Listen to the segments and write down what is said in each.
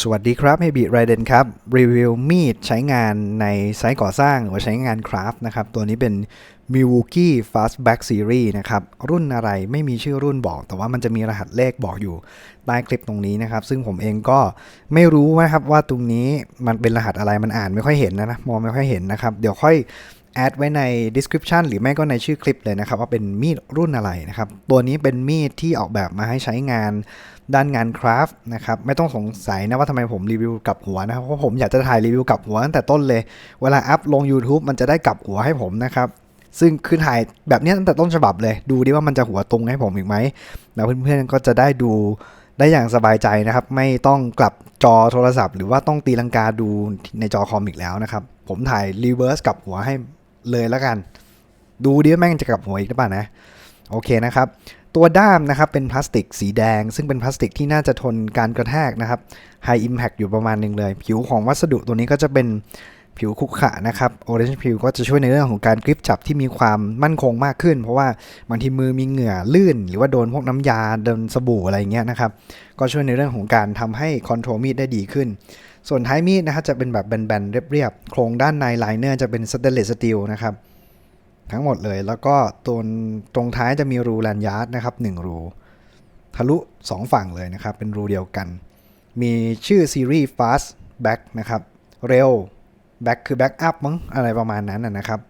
สวัสดีครับเฮบิไรเดนครับ รีวิวมีดใช้งานในไซต์ก่อสร้างหรือว่าใช้งานคราฟต์นะครับ ตัวนี้เป็น Milwaukee Fastback Series นะครับ รุ่นอะไรไม่มีชื่อรุ่นบอก แต่ว่ามันจะมีรหัสเลขบอกอยู่ใต้คลิปตรงนี้นะครับ ซึ่งผมเองก็ไม่รู้นะครับว่าตรงนี้มันเป็นรหัสอะไรมันอ่านไม่ค่อยเห็นนะนะมองไม่ค่อยเห็นนะครับ เดี๋ยวค่อย แอดไว้ใน description หรือไม่ก็ในชื่อคลิปเลยนะครับ ว่าเป็นมีดรุ่นอะไรนะครับ ตัวนี้เป็นมีดที่ออกแบบมาให้ใช้งานด้านงานคราฟต์นะครับ ไม่ต้องสงสัยนะว่าทำไมผมรีวิวกับหัวนะครับ เพราะผมอยากจะถ่ายรีวิวกับหัวตั้งแต่ต้นเลย เวลาอัพลง YouTube มันจะได้กลับหัวให้ผมนะครับซึ่งคือถ่ายแบบนี้ตั้งแต่ต้นฉบับเลย ดูดิว่ามันจะหัวตรงให้ผมอีกไหมแล้วเพื่อนๆก็จะได้ดูได้อย่างสบายใจนะครับ ไม่ต้องกลับจอโทรศัพท์ หรือว่าต้องตีลังกาดูในจอคอมอีกแล้วนะครับ ผมถ่ายรีเวิร์สกลับหัวให้ เลยแล้วกัน ดูดิว่าแม่งจะกลับหัวอีกหรือเปล่านะ โอเคนะครับ ตัวด้ามนะครับเป็นพลาสติกสีแดง ซึ่งเป็นพลาสติกที่น่าจะทนการกระแทกนะครับ High Impact อยู่ประมาณหนึ่งเลย ผิวของวัสดุตัวนี้ก็จะเป็นผิวคุกขะนะครับ Orange Peel ก็จะช่วยในเรื่องของการกริปจับที่มีความมั่นคงมากขึ้น เพราะว่าบางทีมือมีเหงื่อลื่น หรือว่าโดนพวกน้ำยาโดนสบู่อะไรเงี้ยนะครับ ก็ช่วยในเรื่องของการทำให้คอนโทรลมีดได้ดีขึ้น ส่วนท้ายมีดนะครับจะเป็นแบบแบนๆ เรียบๆ โครงด้านในไลเนอร์จะเป็นสเตนเลสสตีลนะครับ ทั้งหมดเลยแล้วก็ตัวตรงท้ายจะมีรูแลนยาร์ดนะครับ1รู ทะลุ 2 ฝั่งเลยนะครับ เป็นรูเดียวกัน มีชื่อซีรีส์ Fast Back นะครับ เร็ว Back คือ Back Up มั้งอะไรประมาณนั้นนะนะครับ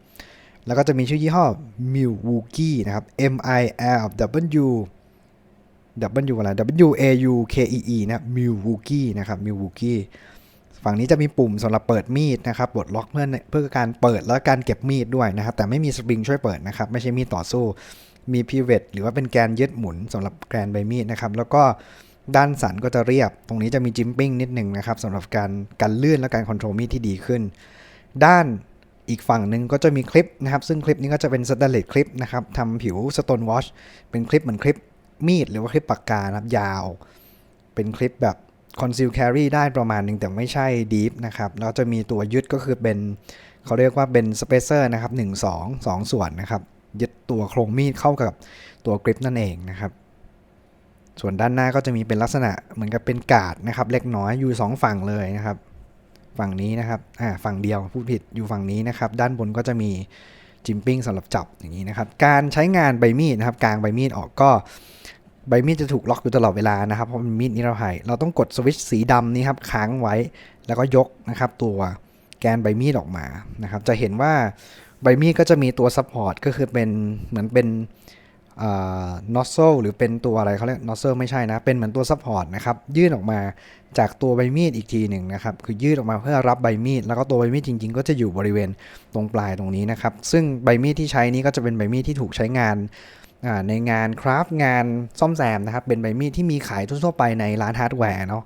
แล้วก็จะมีชื่อยี่ห้อ Milwaukee นะครับ M I L W W อะไร W A U K E E นะ Milwaukee นะครับ Milwaukee ฝั่งนี้จะมีปุ่มสำหรับเปิดมีดนะครับปลดล็อกเพื่อเพื่อการเปิดและการเก็บมีดด้วยนะครับ แต่ไม่มีสปริงช่วยเปิดนะครับ ไม่ใช่มีดต่อสู้ มีพิเวตหรือว่าเป็นแกนยึดหมุนสำหรับแกนใบมีดนะครับ แล้วก็ด้านสันก็จะเรียบ ตรงนี้จะมีจิมปิ้งนิดหนึ่งนะครับสำหรับการการลื่นและการคอนโทรลมีดที่ดีขึ้น ด้านอีกฝั่งหนึ่งก็จะมีคลิปนะครับ ซึ่งคลิปนี้ก็จะเป็นสแตนเลสคลิปนะครับทำผิวสโตนวอชเป็นคลิปเหมือนคลิปมีดหรือว่าคลิปปากกานะครับยาว เป็นคลิปแบบ conceal carry ได้ประมาณหนึ่งแต่ไม่ใช่ deep นะครับแล้วจะมีตัวยึดก็คือเป็นเขาเรียกว่าเป็น spacer นะครับ 1 2 2 ส่วนนะครับ ยึดตัวโครงมีดเข้ากับตัวกริปนั่นเองนะครับ ส่วนด้านหน้าก็จะมีเป็นลักษณะเหมือนกับเป็นกาดนะครับ เล็กน้อยอยู่ 2 ฝั่งเลยนะครับ ฝั่งนี้นะครับอ่าฝั่งเดียวพูดผิดอยู่ฝั่งนี้นะครับ ด้านบนก็จะมีจิมปิ้งสำหรับจับอย่างนี้นะครับ การใช้งานใบมีดนะครับกลางใบมีดออกก็ ใบมีดจะถูกล็อกอยู่ตลอดเวลานะครับเพราะมันมีดนิรภัย เราต้องกดสวิตช์สีดำนี้ครับค้างไว้แล้วก็ยกนะครับตัวแกนใบมีดออกมานะครับ จะเห็นว่าใบมีดก็จะมีตัวซัพพอร์ตก็คือเป็นเหมือนเป็นนอสโซหรือเป็นตัวอะไรเขาเรียกนอสโซไม่ใช่นะ เป็นเหมือนตัวซัพพอร์ตนะครับ ยื่นออกมาจากตัวใบมีดอีกทีหนึ่งนะครับ คือยื่นออกมาเพื่อรับใบมีด แล้วก็ตัวใบมีดจริง ๆ ก็จะอยู่บริเวณตรงปลายตรงนี้นะครับ ซึ่งใบมีดที่ใช้นี้ก็จะเป็นใบมีดที่ถูกใช้งาน ในงานคราฟต์งานซ่อมแซมนะครับ เป็นใบมีดที่มีขายทั่วไปในร้านฮาร์ดแวร์เนาะ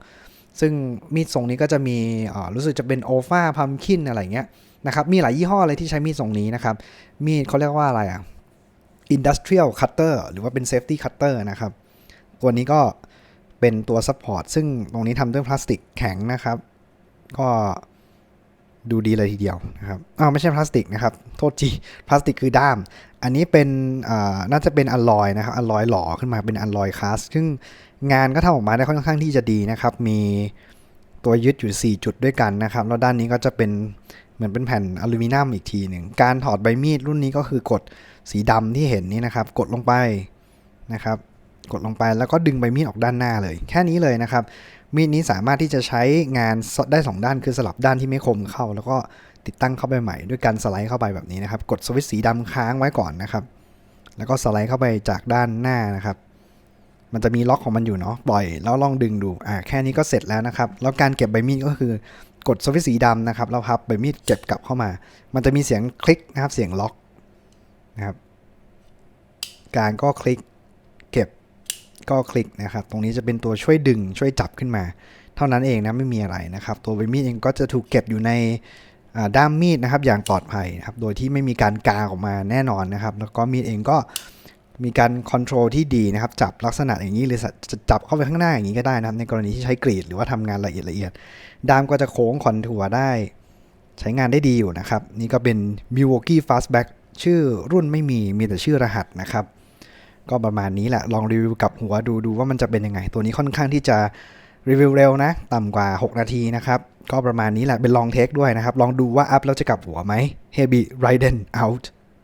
ซึ่งมีดทรงนี้ก็จะมีรู้สึกจะเป็นโอฟาพัมคินอะไรเงี้ยนะครับมีหลายยี่ห้อเลยที่ใช้มีดทรงนี้นะครับ มีดเขาเรียกว่าอะไรอะ Industrial Cutter หรือว่าเป็น Safety Cutter นะครับ ตัวนี้ก็เป็นตัว Support ซึ่งตรงนี้ทำด้วยพลาสติกแข็งนะครับ ก็ ดูดีเลยทีเดียวนะครับอ้าวไม่ใช่พลาสติกนะครับ โทษจีพลาสติกคือด้าม อันนี้เป็นน่าจะเป็นอลลอยนะครับ อลลอยหล่อขึ้นมาเป็นอลลอยคาส ซึ่งงานก็ทำออกมาได้ค่อนข้างที่จะดีนะครับ มีตัวยึดอยู่ 4 จุดด้วยกันนะครับ แล้วด้านนี้ก็จะเป็นเหมือนเป็นแผ่นอลูมิเนียมอีกทีหนึ่ง การถอดใบมีดรุ่นนี้ก็คือกดสีดำที่เห็นนี้นะครับ กดลงไปนะครับ กดลงไปแล้วก็ดึงใบมีดออกด้านหน้าเลย แค่นี้เลยนะครับ มีดนี้สามารถที่จะใช้งานได้ 2 ด้านคือสลับด้านที่ไม่คมเข้า แล้วก็ติดตั้งเข้าไปใหม่ด้วยการสไลด์เข้าไปแบบนี้นะครับ กดสวิตช์สีดำค้างไว้ก่อนนะครับ แล้วก็สไลด์เข้าไปจากด้านหน้านะครับ มันจะมีล็อกของมันอยู่เนาะปล่อยแล้วลองดึงดูอ่าแค่นี้ก็เสร็จแล้วนะครับ แล้วการเก็บใบมีดก็คือกดสวิตช์สีดำนะครับแล้วพับใบมีดเก็บกลับเข้ามา มันจะมีเสียงคลิกนะครับเสียงล็อกนะครับ การก็คลิก ก็คลิกนะครับ ตรงนี้จะเป็นตัวช่วยดึงช่วยจับขึ้นมา เท่านั้นเองนะไม่มีอะไรนะครับ ตัวใบมีดเองก็จะถูกเก็บอยู่ในด้ามมีดนะครับ อย่างปลอดภัยนะครับ โดยที่ไม่มีการกาออกมาแน่นอนนะครับ แล้วก็มีดเองก็มีการคอนโทรลที่ดีนะครับ จับลักษณะอย่างนี้หรือจะจับเข้าไปข้างหน้าอย่างนี้ก็ได้นะครับ ในกรณีที่ใช้กรีดหรือว่าทำงานละเอียดละเอียด ด้ามก็จะโค้งคอนทัวร์ได้ ใช้งานได้ดีอยู่นะครับ นี่ก็เป็น Milwaukee Fastback ชื่อรุ่นไม่มีมีแต่ชื่อรหัสนะครับ ก็ประมาณนี้แหละลองรีวิวกับหัวดูดูว่ามันจะเป็นยังไง ตัวนี้ค่อนข้างที่จะรีวิวเร็วนะ ต่ำกว่า 6 นาทีนะครับ ก็ประมาณนี้แหละเป็นลองเทคด้วยนะครับ ลองดูว่าอัพแล้วจะกลับหัวไหมเฮบิไรเดนเอาท์